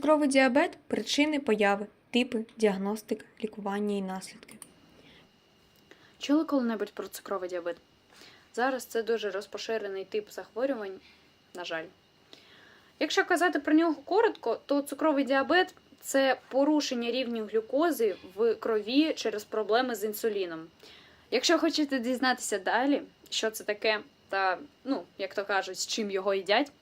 Цукровий діабет причини появи, типи, діагностика, лікування і наслідки. Чули коли-небудь про цукровий діабет? Зараз це дуже розпоширений тип захворювань, на жаль. Якщо казати про нього коротко, то цукровий діабет це порушення рівню глюкози в крові через проблеми з інсуліном. Якщо хочете дізнатися далі, що це таке, та, ну, як то кажуть, з чим його їдять,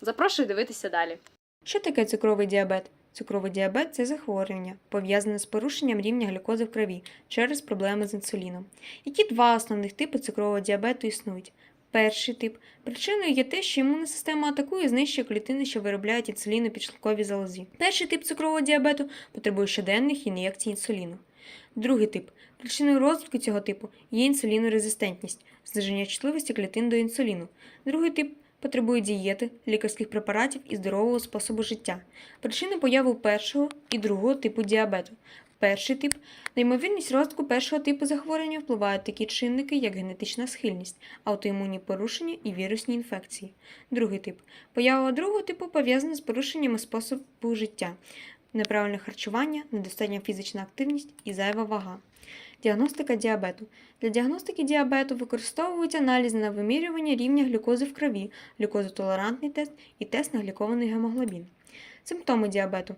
запрошую дивитися далі. Що таке цукровий діабет? Цукровий діабет це захворювання, пов'язане з порушенням рівня глюкози в крові через проблеми з інсуліном. Які два основних типи цукрового діабету існують? Перший тип причиною є те, що імунна система атакує і знищує клітини, що виробляють інсулін у підшлунковій залозі. Перший тип цукрового діабету потребує щоденних ін'єкцій інсуліну. Другий тип причиною розвитку цього типу є інсулінорезистентність, зниження чутливості клітин до інсуліну. Другий тип потребує дієти, лікарських препаратів і здорового способу життя. Причини появи першого і другого типу діабету. Перший тип на ймовірність розвитку першого типу захворювання впливають такі чинники, як генетична схильність, аутоімунні порушення і вірусні інфекції. Другий тип поява другого типу пов'язана з порушеннями способу життя, неправильне харчування, недостатня фізична активність і зайва вага. Діагностика діабету. Для діагностики діабету використовують аналізи на вимірювання рівня глюкози в крові, глюкозотолерантний тест і тест на глікований гемоглобін. Симптоми діабету.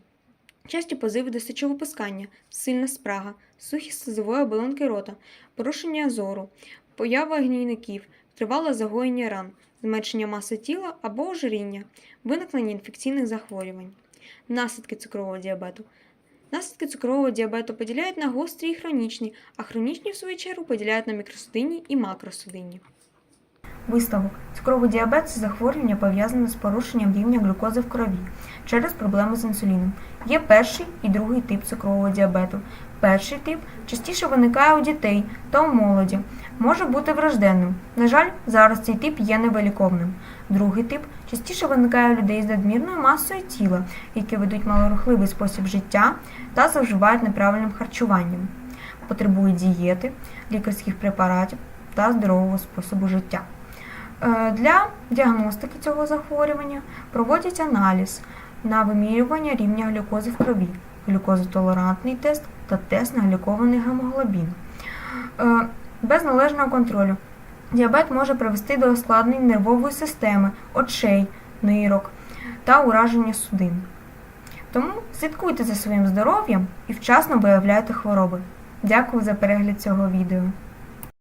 Часті позиви до сечовипускання, сильна спрага, сухість слизової оболонки рота, порушення зору, поява гнійників, тривале загоєння ран, зменшення маси тіла або ожиріння, виникнення інфекційних захворювань. Наслідки цукрового діабету. Наслідки цукрового діабету поділяють на гострі і хронічні, а хронічні, в свою чергу, поділяють на мікросудинні і макросудинні. Висновок. Цукровий діабет це захворювання пов'язане з порушенням рівня глюкози в крові через проблеми з інсуліном. Є перший і другий тип цукрового діабету. Перший тип частіше виникає у дітей та у молоді, може бути врожденним. На жаль, зараз цей тип є невиліковним. Другий тип частіше виникає у людей з надмірною масою тіла, які ведуть малорухливий спосіб життя та зловживають неправильним харчуванням, потребують дієти, лікарських препаратів та здорового способу життя. Е, Для діагностики цього захворювання проводять аналіз на вимірювання рівня глюкози в крові, глюкозотолерантний тест та тест на глікований гемоглобін. Е, Без належного контролю діабет може привести до ускладнень нервової системи, очей, нирок та ураження судин. Тому слідкуйте за своїм здоров'ям і вчасно виявляйте хвороби. Дякую за перегляд цього відео.